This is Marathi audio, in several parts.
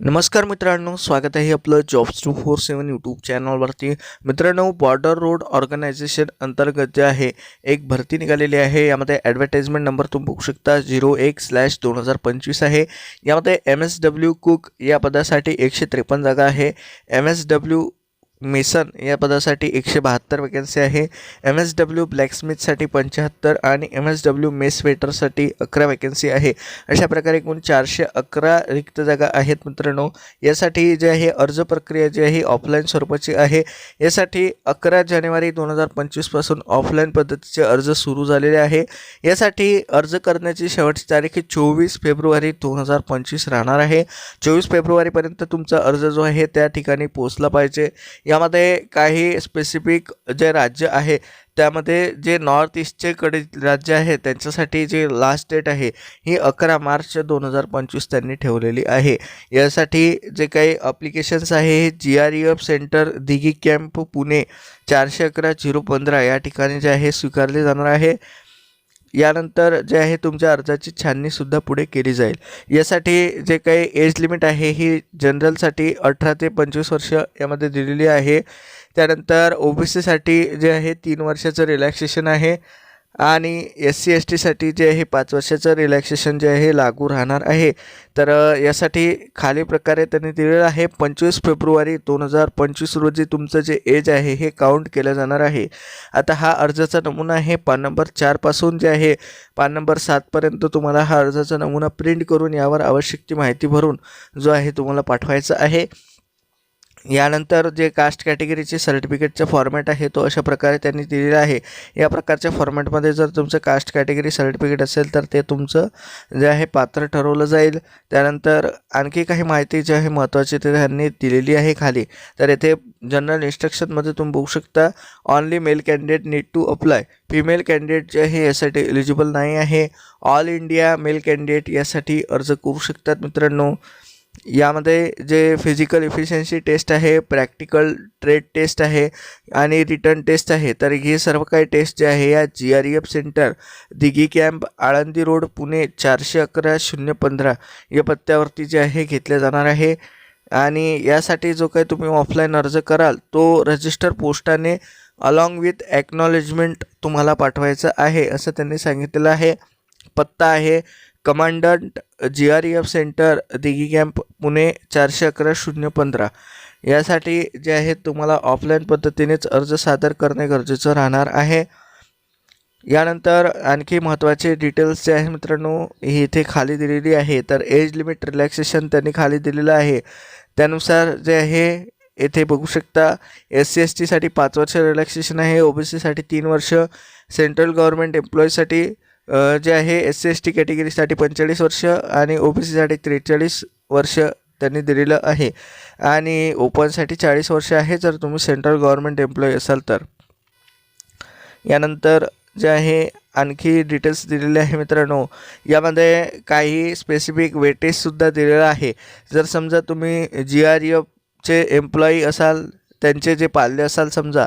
नमस्कार मित्रांनो स्वागत आहे आपलं jobs two four seven YouTube चॅनलवरती मित्रांनो बॉर्डर रोड ऑर्गनायझेशन अंतर्गत जे आहे एक भरती निघालेली आहे. यामध्ये ॲडव्हर्टाईजमेंट नंबर तुम्ही बघू शकता झिरो एक स्लॅश दोन हजार पंचवीस आहे. यामध्ये एम एस डब्ल्यू कुक या पदासाठी एकशे त्रेपन्न जागा आहे. एम एस डब्ल्यू मेसन या पदासाठी एकशे बहात्तर वॅकन्सी आहे. एम एस डब्ल्यू ब्लॅकस्मिथसाठी पंच्याहत्तर आणि एम एस डब्ल्यू मेस वेटरसाठी अकरा वॅकन्सी आहे. अशा प्रकारे एकूण चारशे अकरा रिक्त जागा आहेत मित्रांनो. यासाठी जे आहे अर्ज प्रक्रिया जी आहे ऑफलाईन स्वरूपाची आहे. यासाठी अकरा जानेवारी दोन हजार पंचवीसपासून ऑफलाईन पद्धतीचे अर्ज सुरू झालेले आहे. यासाठी अर्ज करण्याची शेवटची तारीख ही चोवीस फेब्रुवारी दोन हजार पंचवीस राहणार आहे. चोवीस फेब्रुवारीपर्यंत तुमचा अर्ज जो आहे त्या ठिकाणी पोचला पाहिजे. यामध्ये काही स्पेसिफिक जे राज्य आहे त्यामध्ये जे नॉर्थ ईस्टचेकडे राज्य आहे त्यांच्यासाठी जे लास्ट डेट आहे ही अकरा मार्च दोन हजार पंचवीस त्यांनी ठेवलेली आहे. यासाठी जे काही अप्लिकेशन्स आहे हे G R E F centre Dighi camp Pune चारशे अकरा झिरो पंधरा या ठिकाणी जे आहे स्वीकारले जाणार आहे. यानंतर जे आहे तुमच्या अर्जाची छाननीसुद्धा पुढे केली जाईल. यासाठी जे काही एज लिमिट आहे ही जनरलसाठी अठरा ते पंचवीस वर्ष यामध्ये दिलेली आहे. त्यानंतर ओ बी सीसाठी जे आहे तीन वर्षाचं रिलॅक्सेशन आहे. आणि एस सी एस टीसाठी जे आहे पाच वर्षाचं रिलॅक्सेशन जे आहे लागू राहणार आहे. तर यासाठी खाली प्रकारे त्यांनी दिलेलं आहे पंचवीस फेब्रुवारी दोन हजार पंचवीस रोजी तुमचं जे एज आहे हे काउंट केलं जाणार आहे. आता हा अर्जाचा नमुना आहे पान नंबर चारपासून जे आहे पान नंबर सातपर्यंत तुम्हाला हा अर्जाचा नमुना प्रिंट करून यावर आवश्यक ती माहिती भरून जो आहे तुम्हाला पाठवायचा आहे. यानंतर जे कास्ट कॅटेगरीचे सर्टिफिकेटचा फॉर्मॅट आहे तो अशा प्रकारे त्यांनी दिलेला आहे. या प्रकारच्या फॉर्मॅटमध्ये जर तुमचं कास्ट कॅटेगरी सर्टिफिकेट असेल तर ते तुमचं जे आहे पात्र ठरवलं जाईल. त्यानंतर आणखी काही माहिती जी आहे महत्त्वाची ते त्यांनी दिलेली आहे खाली. तर येथे जनरल इन्स्ट्रक्शनमध्ये तुम्ही बघू शकता only male candidate need to apply female candidate जे आहे यासाठी एलिजिबल नाही आहे. ऑल इंडिया मेल कॅन्डिडेट यासाठी अर्ज करू शकतात मित्रांनो. यामध्ये जे फिजिकल इफिशियन्सी टेस्ट आहे प्रॅक्टिकल ट्रेड टेस्ट आहे आणि रिटर्न टेस्ट आहे. तर हे सर्व काही टेस्ट जे आहे या G R E F centre Dighi camp Alandi road Pune चारशे अकरा शून्य पंधरा या पत्त्यावरती जे आहे घेतले जाणार आहे. आणि यासाठी जो काही तुम्ही ऑफलाईन अर्ज कराल तो रजिस्टर पोस्टाने अलॉंग विथ ॲक्नॉलेजमेंट तुम्हाला पाठवायचं आहे असं त्यांनी सांगितलेलं आहे. पत्ता आहे commandant G R E F centre Dighi camp Pune चारशे अकरा शून्य पंधरा. यासाठी जे आहे तुम्हाला ऑफलाईन पद्धतीनेच अर्ज सादर करणे गरजेचं राहणार आहे. यानंतर आणखी महत्त्वाचे डिटेल्स जे आहे मित्रांनो ही इथे खाली दिलेली आहे. तर एज लिमिट रिलॅक्सेशन त्यांनी खाली दिलेलं आहे. त्यानुसार जे आहे येथे बघू शकता एस सी एस टीसाठी पाच वर्ष रिलॅक्सेशन आहे ओ बी सीसाठी तीन वर्ष सेंट्रल गव्हर्नमेंट एम्प्लॉईसाठी जे आहे एस सी एस टी कॅटेगरीसाठी पंचेचाळीस वर्ष आणि ओ बी सीसाठी त्रेचाळीस वर्ष त्यांनी दिलेलं आहे. आणि ओपनसाठी चाळीस वर्ष आहे जर तुम्ही सेंट्रल गव्हर्नमेंट एम्प्लॉई असाल तर. यानंतर जे आहे आणखी डिटेल्स दिलेले आहे मित्रांनो. यामध्ये काही स्पेसिफिक वेटेजसुद्धा दिलेलं आहे. जर समजा तुम्ही जी आर एफचे एम्प्लॉई असाल त्यांचे जे पाल्य असाल समजा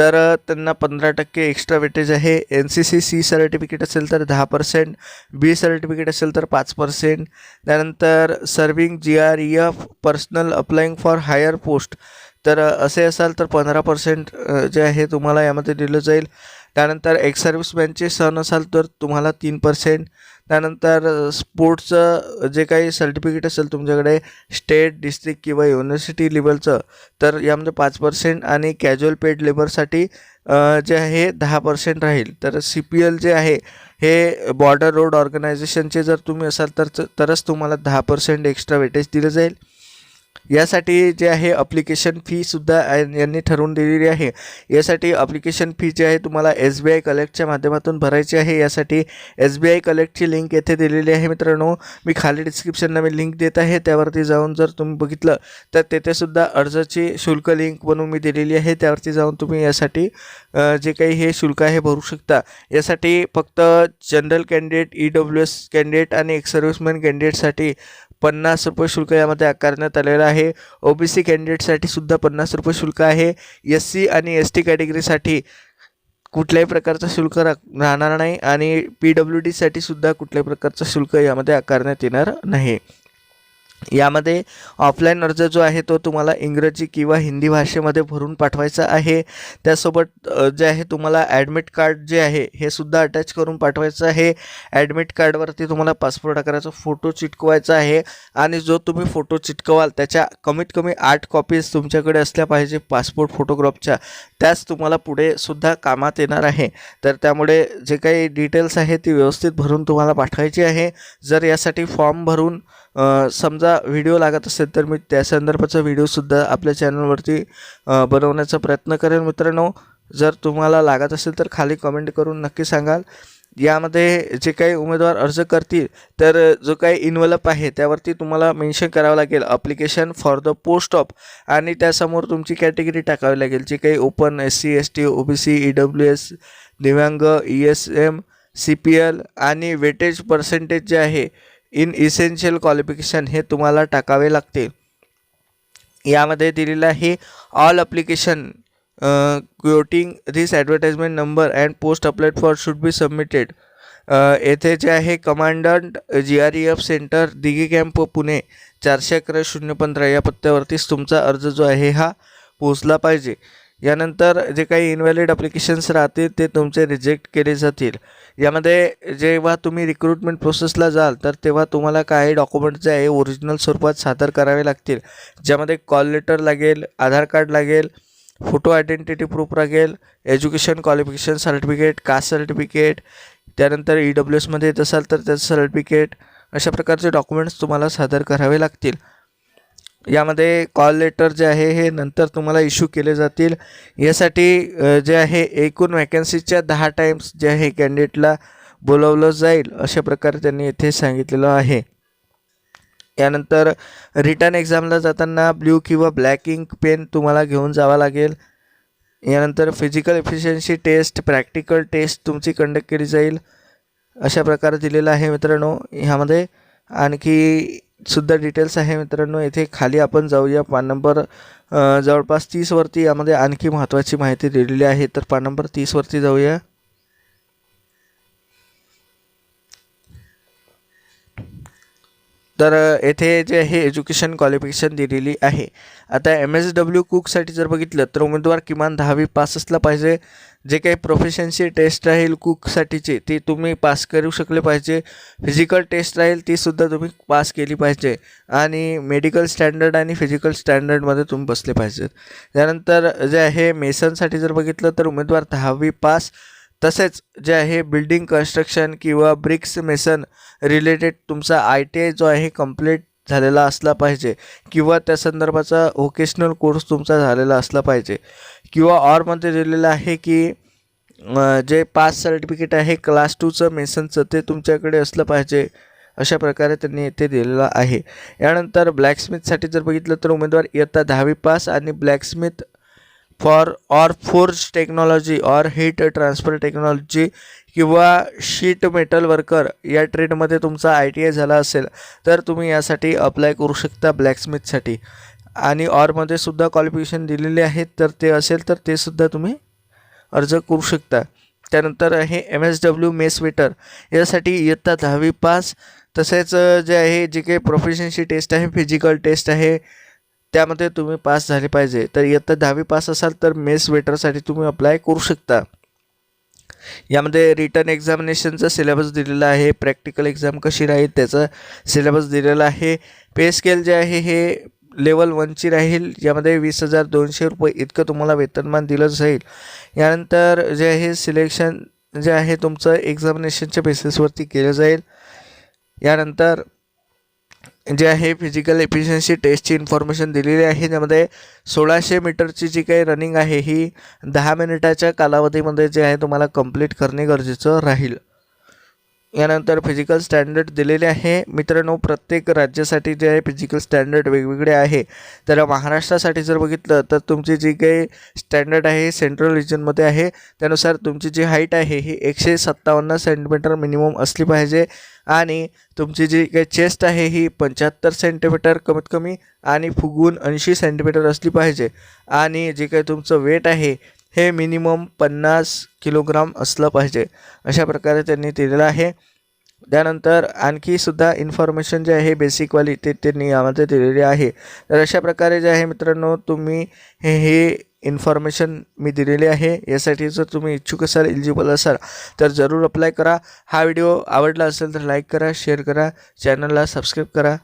तर त्यांना पंधरा टक्के एक्स्ट्रा वेटेज आहे. N C C C certificate असेल तर दहा पर्सेंट बी सर्टिफिकेट असेल तर पाच पर्सेंट त्यानंतर serving G R E F personnel applying for higher post तर असे असाल तर पंधरा पर्सेंट जे आहे तुम्हाला यामध्ये दिलं जाईल. त्यानंतर एक्स सर्व्हिसमॅनचे सण असाल तर तुम्हाला तीन पर्सेंट त्यानंतर स्पोर्ट्सचं जे काही सर्टिफिकेट असेल तुमच्याकडे स्टेट डिस्ट्रिक्ट किंवा युनिव्हर्सिटी लेवलचं तर यामध्ये पाच पर्सेंट आणि कॅज्युअल पेड लेबरसाठी जे आहे दहा पर्सेंट राहील. तर सी पी एल जे आहे हे बॉर्डर रोड ऑर्गनायझेशनचे जर तुम्ही असाल तर तरच तुम्हाला दहा पर्सेंट एक्स्ट्रा वेटेज दिलं जाईल. यासाठी जे आहे अप्लिकेशन फीसुद्धा यांनी ठरवून दिलेली आहे. यासाठी अप्लिकेशन फी जी आहे तुम्हाला एस बी आय कलेक्टच्या माध्यमातून भरायची आहे. यासाठी एस बी आय कलेक्टची लिंक येथे दिलेली आहे मित्रांनो. मी खाली डिस्क्रिप्शनला मी लिंक देत आहे. त्यावरती जाऊन जर तुम्ही बघितलं तर तेथेसुद्धा अर्जाची शुल्क लिंक बनवून मी दिलेली आहे. त्यावरती जाऊन तुम्ही यासाठी जे काही हे शुल्क आहे भरू शकता. यासाठी फक्त general candidate E W S candidate आणि एक सर्व्हिसमॅन कॅन्डिडेटसाठी पन्नास रुपये शुल्क यामध्ये आकारण्यात आलेलं आहे. ओ बी सी कॅन्डिडेटसाठी सुद्धा पन्नास रुपये शुल्क आहे. एस सी आणि एस टी कॅटेगरीसाठी कुठल्याही प्रकारचं शुल्क राहणार नाही आणि पी डब्ल्यू डीसाठी सुद्धा कुठल्याही प्रकारचं शुल्क यामध्ये आकारण्यात येणार नाही. यामध्ये ऑफलाईन अर्ज जो आहे तो तुम्हाला इंग्रजी किंवा हिंदी भाषेमध्ये भरून पाठवायचा आहे. त्यासोबत जे आहे तुम्हाला ॲडमिट कार्ड जे आहे हे सुद्धा अटॅच करून पाठवायचं आहे. ॲडमिट कार्डवरती तुम्हाला पासपोर्ट आकाराचा फोटो चिटकवायचा आहे आणि जो तुम्ही फोटो चिटकवाल त्याच्या कमीत कमी आठ कॉपीज तुमच्याकडे असल्या पाहिजे पासपोर्ट फोटोग्राफच्या त्याच तुम्हाला पुढे सुद्धा कामात येणार आहे. तर त्यामुळे जे काही डिटेल्स आहे ती व्यवस्थित भरून तुम्हाला पाठवायची आहे. जर यासाठी फॉर्म भरून समजा व्हिडिओ लागत असेल तर मी त्या संदर्भाचा व्हिडिओसुद्धा आपल्या चॅनलवरती बनवण्याचा प्रयत्न करेन. मित्रांनो जर तुम्हाला लागत असेल तर खाली कमेंट करून नक्की सांगाल. यामध्ये जे काही उमेदवार अर्ज करतील तर जो काही इन्व्हलप आहे त्यावरती तुम्हाला मेन्शन करावं लागेल. Application for the post of आणि त्यासमोर तुमची कॅटेगरी टाकावी लागेल. जे काही open S C S T O B C E W S दिव्यांग E S M C P L आणि वेटेज पर्सेंटेज जे आहे इन इसेन्शियल क्वालिफिकेशन हे तुम्हाला टाकावे लागते यामध्ये दिलेलं आहे all application quoting this advertisement number and post applied for should be submitted येथे जे आहे commandant G R E F centre Dighi camp Pune चारशे अकरा शून्य पंधरा या पत्त्यावरतीच तुमचा अर्ज जो आहे हा पोचला पाहिजे. यानंतर जे काही इनव्हॅलिड अप्लिकेशन्स राहतील ते तुमचे रिजेक्ट केले जातील. यामध्ये जेव्हा तुम्ही रिक्रुटमेंट प्रोसेसला जाल तर तेव्हा तुम्हाला काही डॉक्युमेंट जे आहे ओरिजिनल स्वरूपात सादर करावे लागतील. ज्यामध्ये कॉल लेटर लागेल आधार कार्ड लागेल फोटो आयडेंटिटी प्रूफ लागेल education qualification certificate caste certificate त्यानंतर ई डब्ल्यू एसमध्ये येत असाल तर त्याचं सर्टिफिकेट अशा प्रकारचे डॉक्युमेंट्स तुम्हाला सादर करावे लागतील. यामध्ये कॉल लेटर जे आहे हे नंतर तुम्हाला इश्यू केले जातील. यासाठी जे आहे एकूण वॅकन्सीच्या दहा टाईम्स जे आहे कॅन्डिडेटला बोलवलं जाईल अशा प्रकारे त्यांनी येथे सांगितलेलं आहे. यानंतर रिटर्न एक्झामला जाताना ब्ल्यू किंवा ब्लॅक इंक पेन तुम्हाला घेऊन जावा लागेल. यानंतर physical efficiency test practical test तुमची कंडक्ट केली जाईल अशा प्रकारे दिलेलं आहे मित्रांनो. ह्यामध्ये आणखी सुद्धा डिटेल्स आहे मित्रांनो. येथे खाली आपण जाऊया. पान नंबर जवळपास तीसवरती यामध्ये आणखी महत्त्वाची माहिती दिलेली आहे. तर पान नंबर तीसवरती जाऊया. तर येथे जे आहे एज्युकेशन क्वालिफिकेशन दिलेली आहे. आता एम एस डब्ल्यू कुकसाठी जर बघितलं तर उमेदवार किमान दहावी पास असला पाहिजे. जे काही प्रोफेशनची टेस्ट राहील कुकसाठीची ती तुम्ही पास करू शकले पाहिजे. फिजिकल टेस्ट राहील तीसुद्धा तुम्ही पास केली पाहिजे. आणि मेडिकल स्टँडर्ड आणि फिजिकल स्टँडर्डमध्ये तुम्ही बसले पाहिजेत. त्यानंतर जे आहे मेसनसाठी जर बघितलं तर उमेदवार दहावी पास तसेच जे आहे बिल्डिंग कन्स्ट्रक्शन किंवा ब्रिक्स मेसन रिलेटेड तुमचा आय टी आय जो आहे कंप्लीट झालेला असला पाहिजे किंवा त्या संदर्भाचा व्होकेशनल कोर्स तुमचा झालेला असला पाहिजे. किंवा ऑरमध्ये दिलेलं आहे की जे पास सर्टिफिकेट आहे क्लास टूचं मेसनचं ते तुमच्याकडे असलं पाहिजे अशा प्रकारे त्यांनी येथे दिलेलं आहे. यानंतर ब्लॅकस्मिथसाठी जर बघितलं तर उमेदवार इयत्ता दहावी पास आणि blacksmith for or force technology or heat transfer technology किंवा शीट मेटल वर्कर या ट्रेडमध्ये तुमचा आय टी आय झाला असेल तर तुम्ही यासाठी अप्लाय करू शकता ब्लॅकस्मिथसाठी. आणि ऑरमध्ये सुद्धा क्वालिफिकेशन दिलेले आहेत तर ते असेल तर ते सुद्धा तुम्ही अर्ज करू शकता. त्यानंतर आहे M S W mess waiter. यासाठी इयत्ता दहावी पास. तसेच जे आहे जे काही प्रोफेशनची टेस्ट आहे फिजिकल टेस्ट आहे त्यामध्ये तुम्ही पास झाले पाहिजे. तर इयत्ता दहावी पास असाल तर मेस वेटरसाठी तुम्ही अप्लाय करू शकता. यामध्ये रिटर्न एक्झामिनेशनचा सिलेबस दिलेला आहे प्रॅक्टिकल एक्झाम कशी राहील त्याचा सिलेबस दिलेला आहे. पे स्केल जे आहे हे लेवल वनची राहील. यामध्ये वीस हजार दोनशे रुपये इतकं तुम्हाला वेतनमान दिलं जाईल. यानंतर जे आहे सिलेक्शन जे आहे तुमचं एक्झामिनेशनच्या बेसिसवरती केलं जाईल. यानंतर जे आहे फिजिकल एफिशियन्सी टेस्टची इन्फॉर्मेशन दिलेली आहे. ज्यामध्ये सोळाशे मीटरची जी काही रनिंग आहे ही दहा मिनिटाच्या कालावधीमध्ये जे आहे तुम्हाला कंप्लीट करणे गरजेचं राहील. यानंतर फिजिकल स्टँडर्ड दिलेले आहे. मित्रांनो प्रत्येक राज्यासाठी जे आहे फिजिकल स्टँडर्ड वेगवेगळे आहे. तर महाराष्ट्रासाठी जर बघितलं तर तुमची जी काही स्टँडर्ड आहे सेंट्रल रिजनमध्ये आहे त्यानुसार तुमची जी हाईट आहे ही एकशे सत्तावन्न सेंटीमीटर मिनिमम असली पाहिजे. आणि तुमची जी काही चेस्ट आहे ही पंच्याहत्तर सेंटीमीटर कमीत कमी आणि फुगून ऐंशी सेंटीमीटर असली पाहिजे. आणि जे काही तुमचं वेट आहे हे मिनिमम पन्नास किलोग्राम असलं पाहिजे. अशा प्रकारे त्यांनी दिलेलं आहे. त्यानंतर आणखी सुद्धा इन्फॉर्मेशन जे आहे बेसिकवाली ते त्यांनी यामध्ये दिलेली आहे. तर अशा प्रकारे जे आहे मित्रांनो तुम्ही हे हे इन्फॉर्मेशन मी दिलेली आहे. यासाठी जर तुम्ही इच्छुक असाल एलिजिबल असाल तर जरूर अप्लाय करा. हा व्हिडिओ आवडला असेल तर लाईक करा शेअर करा. चॅनलला सबस्क्राईब करा.